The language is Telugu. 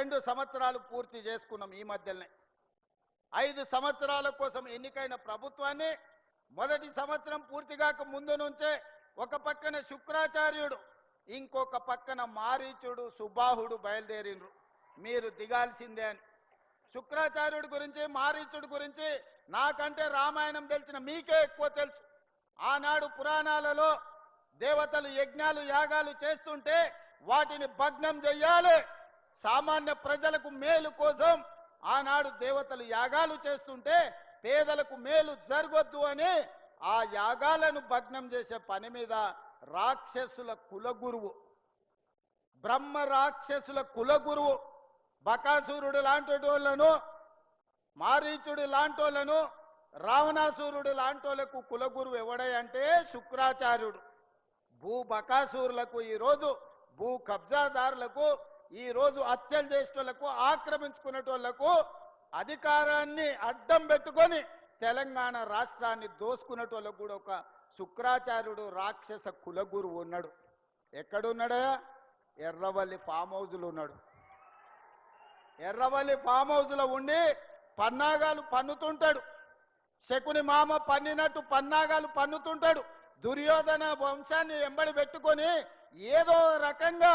రెండు సంవత్సరాలు పూర్తి చేసుకున్నాం ఈ మధ్యలోనే. ఐదు సంవత్సరాల కోసం ఎన్నికైన ప్రభుత్వాన్ని మొదటి సంవత్సరం పూర్తిగాక ముందు నుంచే ఒక పక్కన శుక్రాచార్యుడు ఇంకొక పక్కన మారీచుడు సుబాహుడు బయలుదేరిండ్రు మీరు దిగాల్సిందే అని. శుక్రాచార్యుడి గురించి మారీచుడి గురించి నాకంటే రామాయణం తెలిసిన మీకే ఎక్కువ తెలుసు. ఆనాడు పురాణాలలో దేవతలు యజ్ఞాలు యాగాలు చేస్తుంటే వాటిని భగ్నం చెయ్యాలి. సామాన్య ప్రజలకు మేలు కోసం ఆనాడు దేవతలు యాగాలు చేస్తుంటే పేదలకు మేలు జరగొద్దు అని ఆ యాగాలను భగ్నం చేసే పని మీద రాక్షసుల కులగురువు బ్రహ్మ రాక్షసుల కులగురువు బకాసురుడు లాంటి వాళ్ళను మారీచుడు లాంటి వాళ్ళను రావణాసురుడు లాంటి వాళ్ళకు కులగురువు ఎవడంటే శుక్రాచార్యుడు. భూ బకాసురులకు ఈరోజు భూ కబ్జాదారులకు ఈరోజు హత్యలు చేసేటోళ్ళకు ఆక్రమించుకునేటోళ్ళకు అధికారాన్ని అడ్డం పెట్టుకొని తెలంగాణ రాష్ట్రాన్ని దోసుకునేటోళ్ళకు కూడా ఒక శుక్రాచార్యుడు రాక్షస కులగురు ఉన్నాడు. ఎక్కడున్నాడా? ఎర్రవల్లి ఫామ్ హౌజ్లో ఉన్నాడు. ఎర్రవల్లి ఫామ్ హౌజ్లో ఉండి పన్నాగాలు పన్నుతుంటాడు. శకుని మామ పన్నినట్టు పన్నాగాలు పన్నుతుంటాడు. దుర్యోధన వంశాన్ని ఎంబడి పెట్టుకొని ఏదో రకంగా